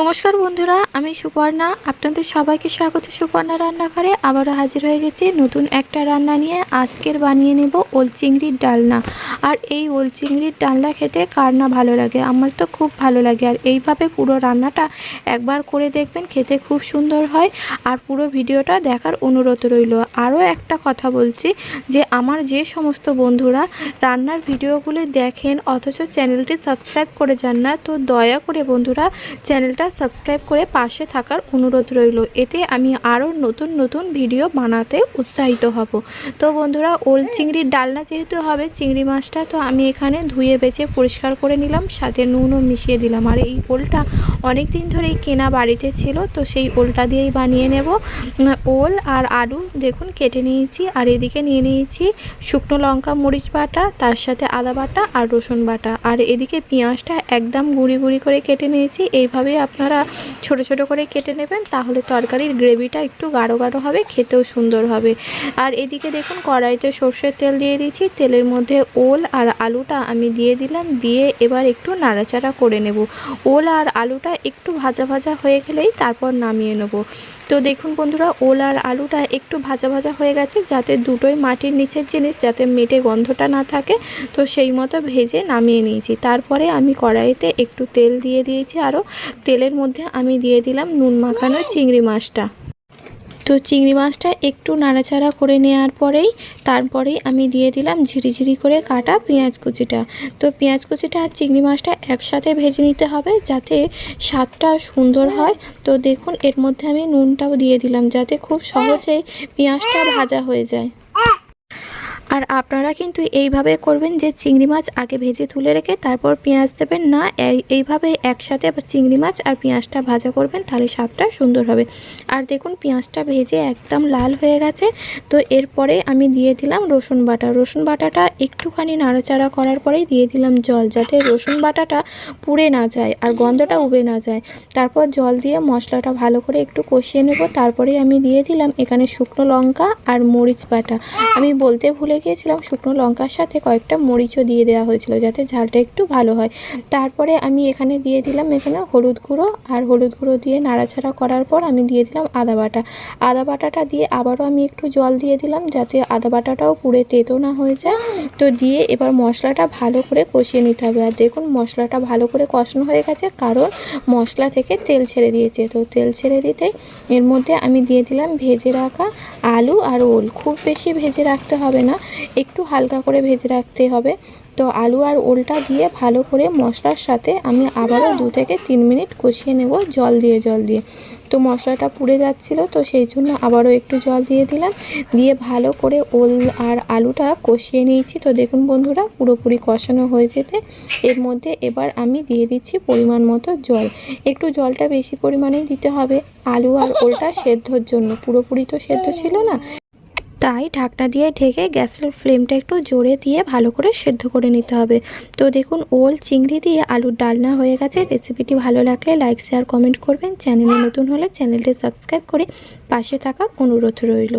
নমস্কার বন্ধুরা, আমি সুপর্ণা। আপনাদের সবাইকে স্বাগত সুপর্ণা রান্নাঘরে। আবারও হাজির হয়ে গেছি নতুন একটা রান্না নিয়ে। আজকের বানিয়ে নেব ওল চিংড়ির ডালনা। আর এই ওল চিংড়ির ডালনা খেতে কার না ভালো লাগে? আমার তো খুব ভালো লাগে। আর এইভাবে পুরো রান্নাটা একবার করে দেখবেন, খেতে খুব সুন্দর হয়। আর পুরো ভিডিওটা দেখার অনুরোধ রইল। আরও একটা কথা বলছি যে, আমার যে সমস্ত বন্ধুরা রান্নার ভিডিওগুলি দেখেন, অথচ চ্যানেলটি সাবস্ক্রাইব করে যান না, তো দয়া করে বন্ধুরা চ্যানেলটা সাবস্ক্রাইব করে পাশে থাকার অনুরোধ রইল। এতে আমি আরও নতুন নতুন ভিডিও বানাতে উৎসাহিত হব। তো বন্ধুরা, ওল চিংড়ির ডালনা যেহেতু হবে চিংড়ি মাছটা, তো আমি এখানে ধুয়ে বেছে পরিষ্কার করে নিলাম, সাথে নুনও মিশিয়ে দিলাম। আর এই ওলটা অনেক দিন ধরেই কেনা বাড়িতে ছিল, তো সেই ওলটা দিয়েই বানিয়ে নেব। ওল আর আলু দেখুন, কেটে নিয়েছি। আর এদিকে নিয়ে নিয়েছি শুকনো লঙ্কা, মরিচ বাটা, তার সাথে আদা বাটা আর রসুন বাটা। আর এদিকে পেঁয়াজটা একদম গুঁড়ি গুঁড়ি করে কেটে নিয়েছি। এইভাবেই আপনারা ছোট ছোট করে কেটে নেবেন, তাহলে তরকারির গ্রেভিটা একটু গাঢ় গাঢ় হবে, খেতেও সুন্দর হবে। আর এদিকে দেখুন, কড়াইতে সর্ষের তেল দিয়ে দিচ্ছি তেলের মধ্যে ওল আর আলুটা আমি দিয়ে দিলাম, দিয়ে এবার একটু নাড়াচাড়া করে নেব। ওল আর আলুটা একটু ভাজা ভাজা হয়ে গেলেই তারপর নামিয়ে নেব। তো দেখুন বন্ধুরা, ওল আর আলুটা একটু ভাজা ভাজা হয়ে গেছে, যাতে দুটোই মাটির নিচের জিনিস যাতে মেটে গন্ধটা না থাকে। তো সেই মতো ভেজে নামিয়ে নিয়েছি। তারপরে আমি কড়াইতে একটু তেল দিয়ে দিয়েছি আরও। তেলের মধ্যে আমি দিয়ে দিলাম নুন মাখানো চিংড়ি মাছটা। তো চিংড়ি মাছটা একটু নাড়াচাড়া করে নেওয়ার পরেই তারপরেই আমি দিয়ে দিলাম ঝিরিঝিরি করে কাটা পেঁয়াজ কুচিটা। তো পেঁয়াজ কুচিটা আর চিংড়ি মাছটা একসাথে ভেজে নিতে হবে যাতে স্বাদটা সুন্দর হয়। তো দেখুন, এর মধ্যে আমি নুনটাও দিয়ে দিলাম যাতে খুব সহজেই পেঁয়াজটা ভাজা হয়ে যায়। আর আপনারা কিন্তু এইভাবে করবেন যে চিংড়ি মাছ আগে ভেজে তুলে রেখে তারপর পেঁয়াজ দেবেন না, এই- এইভাবে একসাথে চিংড়ি মাছ আর পেঁয়াজটা ভাজা করবেন তাহলে স্বাদটা সুন্দর হবে। আর দেখুন পেঁয়াজটা ভেজে একদম লাল হয়ে গেছে, তো এরপরে আমি দিয়ে দিলাম রসুন বাটা। রসুন বাটাটা একটুখানি নাড়াচাড়া করার পরেই দিয়ে দিলাম জল, যাতে রসুন বাটাটা পুড়ে না যায় আর গন্ধটা উবে না যায়। তারপর জল দিয়ে মশলাটা ভালো করে একটু কষিয়ে নেব, তারপরে আমি দিয়ে দিলাম এখানে শুকনো লঙ্কা আর মরিচ বাটা। আমি বলতে ভুলে গিয়েছিলাম, শুকনো লঙ্কার সাথে কয়েকটা মরিচও দিয়ে দেওয়া হয়েছিল যাতে ঝালটা একটু ভালো হয়। তারপরে আমি এখানে দিয়ে দিলাম এখানে হলুদ গুঁড়ো আর হলুদ গুঁড়ো দিয়ে নাড়াচাড়া করার পর আমি দিয়ে দিলাম আদা বাটা। আদা বাটাটা দিয়ে আবারও আমি একটু জল দিয়ে দিলাম যাতে আদা বাটাটাও পুড়ে তেতো না হয়ে যায়। তো দিয়ে এবার মশলাটা ভালো করে কষিয়ে নিতে হবে। আর দেখুন মশলাটা ভালো করে কষানো হয়ে গেছে, কারণ মশলা থেকে তেল ছেড়ে দিয়েছে। তো তেল ছেড়ে দিতেই এর মধ্যে আমি দিয়ে দিলাম ভেজে রাখা আলু আর ওল। খুব বেশি ভেজে রাখতে হবে না। একটু হালকা করে ভেজে রাখতে হবে। তো আলু আর ওলটা দিয়ে ভালো করে মশলার সাথে আমি আবারও দু থেকে তিন মিনিট কষিয়ে নেব জল দিয়ে জল দিয়ে। তো মশলাটা পুড়ে যাচ্ছিল, তো সেই জন্য আবারও একটু জল দিয়ে দিলাম। দিয়ে ভালো করে ওল আর আলুটা কষিয়ে নিয়েছি। তো দেখুন বন্ধুরা, পুরোপুরি কষানো হয়ে যেতে। এর মধ্যে এবার আমি দিয়ে দিচ্ছি পরিমাণ মতো জল। একটু জলটা বেশি পরিমাণেই দিতে হবে। আলু আর ওলটা সেদ্ধর জন্য। পুরোপুরি তো সেদ্ধ ছিল না। তাই ঢাকনা দিয়ে ঢেকে গ্যাসের ফ্লেমটা একটু জোরে দিয়ে ভালো করে সেদ্ধ করে নিতে হবে। তো দেখুন, ওল, চিংড়ি দিয়ে আলুর ডালনা হয়ে গেছে। রেসিপিটি ভালো লাগলে লাইক, শেয়ার, কমেন্ট করবেন। চ্যানেলে নতুন হলে চ্যানেলটি সাবস্ক্রাইব করে পাশে থাকার অনুরোধ রইল।